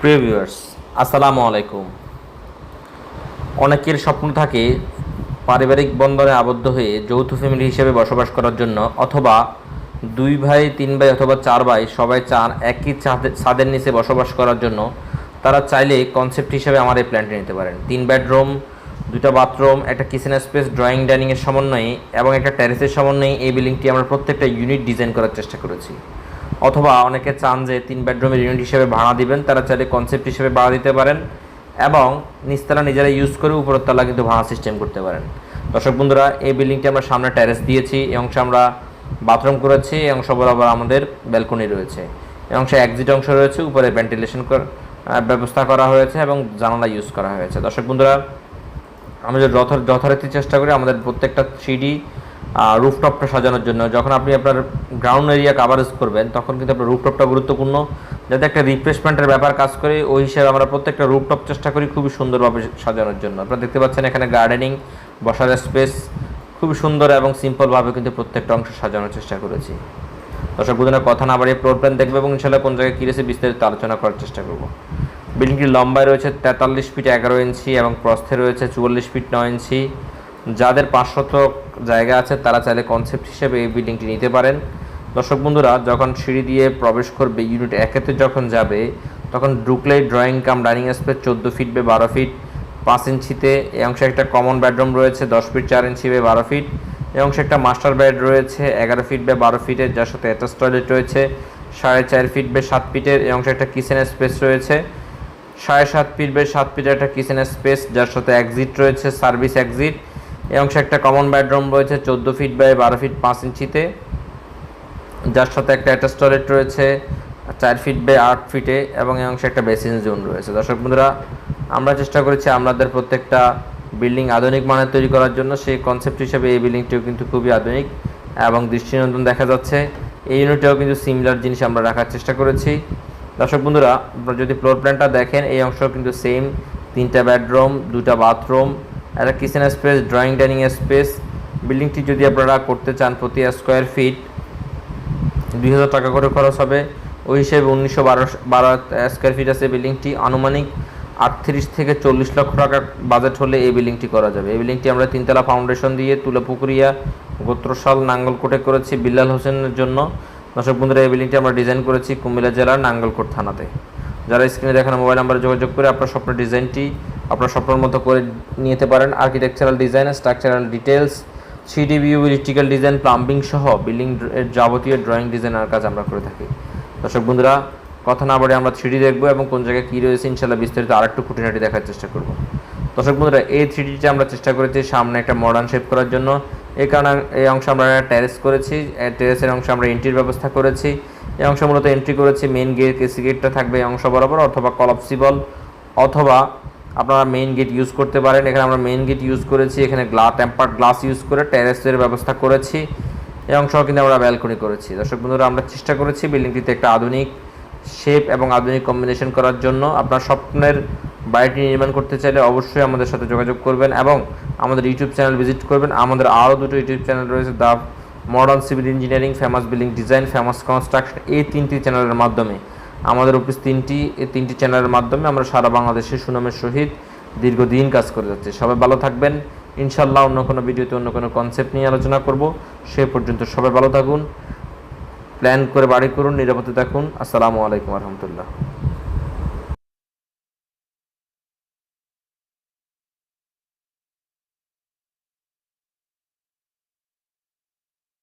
প্রিয় ভিউয়ার্স আসসালামু আলাইকুম। অনেকের স্বপ্ন থাকে পারিবারিক বন্ধনে আবদ্ধ হয়ে যৌথ ফ্যামিলি হিসেবে বসবাস করার জন্য, অথবা দুই ভাই, তিন ভাই, অথবা চার ভাই সবাই চান একই ছাদে- ছাদের নিচে বসবাস করার জন্য। তারা চাইলে কনসেপ্ট হিসেবে আমার এই প্ল্যানটি নিতে পারেন। তিন বেডরুম দুটা বাথরুম একটা কিচেন স্পেস ড্রয়িং ডাইনিংয়ের সমন্বয়ে, এবং একটা ট্যারেসের সমন্বয়ে এই বিল্ডিংটি আমরা প্রত্যেকটা ইউনিট ডিজাইন করার চেষ্টা করেছি। অথবা অনেকে চান যে তিন বেডরুমের ইউনিট হিসেবে ভাড়া দিবেন, তারা চাইলে কনসেপ্ট হিসেবে ভাড়া দিতে পারেন এবং নিচতলা নিজেরা ইউজ করে উপরের তলা কিন্তু ভাড়া সিস্টেম করতে পারেন। দর্শক বন্ধুরা, এই বিল্ডিংটি আমরা সামনে ট্যারেস দিয়েছি, এই অংশে আমরা বাথরুম করেছি, এই অংশ বরাবর আমাদের ব্যালকনি রয়েছে। এই অংশে এক্সিট অংশ রয়েছে, উপরে ভেন্টিলেশন ব্যবস্থা করা হয়েছে এবং জানালা ইউজ করা হয়েছে। দর্শক বন্ধুরা, আমরা যথারীতি চেষ্টা করি, আমাদের প্রত্যেকটা থ্রিডি রুফটপটা সাজানোর জন্য। যখন আপনি আপনার গ্রাউন্ড এরিয়া কাভারেজ করবেন, তখন কিন্তু আপনার রুফটপটা গুরুত্বপূর্ণ। যাতে একটা রিফ্রেশমেন্টের ব্যাপার কাজ করে, ওই হিসেবে আমরা প্রত্যেকটা রুফটপ চেষ্টা করি খুবই সুন্দরভাবে সাজানোর জন্য। আপনারা দেখতে পাচ্ছেন এখানে গার্ডেনিং বসার স্পেস খুবই সুন্দর এবং সিম্পলভাবে কিন্তু প্রত্যেকটা অংশ সাজানোর চেষ্টা করেছি। দর্শক বুধনের কথা না বাড়িয়ে ফ্লোর প্ল্যান দেখবে এবং ইনশাল্লাহ কোন জায়গায় কী রয়েছে বিস্তারিত আলোচনা করার চেষ্টা করব। বিল্ডিংটির লম্বায় রয়েছে তেতাল্লিশ ফিট এগারো ইঞ্চি এবং প্রস্থে রয়েছে চুয়াল্লিশ ফিট নয় ইঞ্চি যাদের পাঁচ শতক জায়গা আছে, তারা চাইলে কনসেপ্ট হিসেবে এই বিল্ডিংটি নিতে পারেন। দর্শক বন্ধুরা, যখন সিঁড়ি দিয়ে প্রবেশ করবে ইউনিট একেতে যখন যাবে, তখন ঢুকলেই ড্রয়িং কাম ডাইনিং স্পেস চোদ্দ ফিট বে বারো ফিট পাঁচ ইঞ্চিতে এই অংশে একটা কমন বেডরুম রয়েছে, দশ ফিট চার ইঞ্চি বে বারো ফিট এই অংশে একটা মাস্টার বেড রয়েছে, এগারো ফিট বে বারো ফিটের যার সাথে অ্যাটাচ টয়লেট রয়েছে, সাড়ে চার ফিট বে সাত ফিটের এই অংশে একটা কিচেনের স্পেস রয়েছে, সাড়ে সাত ফিট বে সাত ফিটের একটা কিচেনের স্পেস যার সাথে এক্সিট রয়েছে সার্ভিস এক্সিট এই অংশে একটা কমন বেডরুম রয়েছে, চোদ্দ ফিট বাই বারো ফিট পাঁচ ইঞ্চিতে। যার সাথে একটা অ্যাটাচ টয়লেট রয়েছে, চার ফিট বাই আট ফিটে এবং এই অংশে একটা বেসিন জোন রয়েছে। দর্শক বন্ধুরা, আমরা চেষ্টা করেছি আমাদের প্রত্যেকটা বিল্ডিং আধুনিক মানের তৈরি করার জন্য। সেই কনসেপ্ট হিসেবে এই বিল্ডিংটিও কিন্তু খুবই আধুনিক এবং দৃষ্টিনন্দন দেখা যাচ্ছে। এই ইউনিটেও কিন্তু সিমিলার জিনিস আমরা রাখার চেষ্টা করেছি। দর্শক বন্ধুরা, আপনারা যদি ফ্লোর প্ল্যানটা দেখেন, এই অংশ কিন্তু সেম তিনটা বেডরুম দুটা বাথরুম একটা kitchen space drawing dining space বিল্ডিংটি যদি আপনারা করতে চান প্রতি স্কোয়ার ফিট দুই হাজার টাকা করে খরচ হবে। ওই হিসেবে উনিশশো বারো বারো স্কোয়ার ফিট আছে বিল্ডিংটি আনুমানিক আটত্রিশ থেকে চল্লিশ লক্ষ টাকা বাজেট হলে এই বিল্ডিংটি করা যাবে। এই বিল্ডিংটি আমরা তিনতলা ফাউন্ডেশন দিয়ে তুলাপুকুরিয়া গোত্রশাল, নাঙ্গলকোটে করেছি বিল্লাল হোসেনের জন্য। দর্শক বন্ধুরা, এই বিল্ডিংটি আমরা ডিজাইন করেছি কুমিল্লা জেলার নাঙ্গলকোট থানাতে। যারা স্ক্রিনে দেখানো মোবাইল নাম্বারে যোগাযোগ করে আপনার স্বপ্নের ডিজাইনটি আপনার স্বপ্নের মতো করে নিতে পারেন architectural design structural details three view electrical design plumbing সহ বিল্ডিং এর যাবতীয় ড্রয়িং ডিজাইনের কাজ আমরা করে থাকি। দর্শক বন্ধুরা, কথা না বলে আমরা থ্রি দেখব এবং কোন জায়গায় কী রয়েছে ইনশাল্লাহ বিস্তারিত আরেকটু খুঁটিনাটি দেখার চেষ্টা করব। দর্শক বন্ধুরা, এই থ্রিডিতে আমরা চেষ্টা করেছি সামনে একটা মডার্ন শেপ করার জন্য। এই কারণে এই অংশ আমরা ট্যারেস করেছি ট্যারেসের অংশে আমরা এন্ট্রির ব্যবস্থা করেছি। এই অংশ মূলত এন্ট্রি করেছি মেন গেট কেসি গেটটা থাকবে এই অংশ বরাবর অথবা কলাপসিবল অথবা আপনারা মেইন গেট ইউজ করতে পারেন। এখানে আমরা মেইন গেট ইউজ করেছি। এখানে গ্লা টেম্পার্ড গ্লাস ইউজ করে ট্যারেসের ব্যবস্থা করেছি। এই অংশ কিন্তু আমরা ব্যালকনি করেছি। দর্শক বন্ধুরা, আমরা চেষ্টা করেছি বিল্ডিংটিতে একটা আধুনিক শেপ এবং আধুনিক কম্বিনেশন করার জন্য। আপনার স্বপ্নের বাড়িটি নির্মাণ করতে চাইলে অবশ্যই আমাদের সাথে যোগাযোগ করবেন এবং আমাদের ইউটিউব চ্যানেল ভিজিট করবেন। আমাদের আরও দুটো ইউটিউব চ্যানেল রয়েছে। The modern civil engineering famous building design famous construction এই তিনটি চ্যানেলের মাধ্যমে। আমাদের অফিস তিনটি তিনটি চ্যানেলের মাধ্যমে আমরা সারা বাংলাদেশে সুনামের সহিত দীর্ঘদিন কাজ করে যাচ্ছি। সবাই ভালো থাকবেন। ইনশাল্লাহ অন্য কোনো ভিডিওতে অন্য কোনো কনসেপ্ট নিয়ে আলোচনা করব। সে পর্যন্ত সবাই ভালো থাকুন। প্ল্যান করে বাড়ি করুন, নিরাপদে থাকুন। আসসালামু আলাইকুম রহমতুল্লাহ।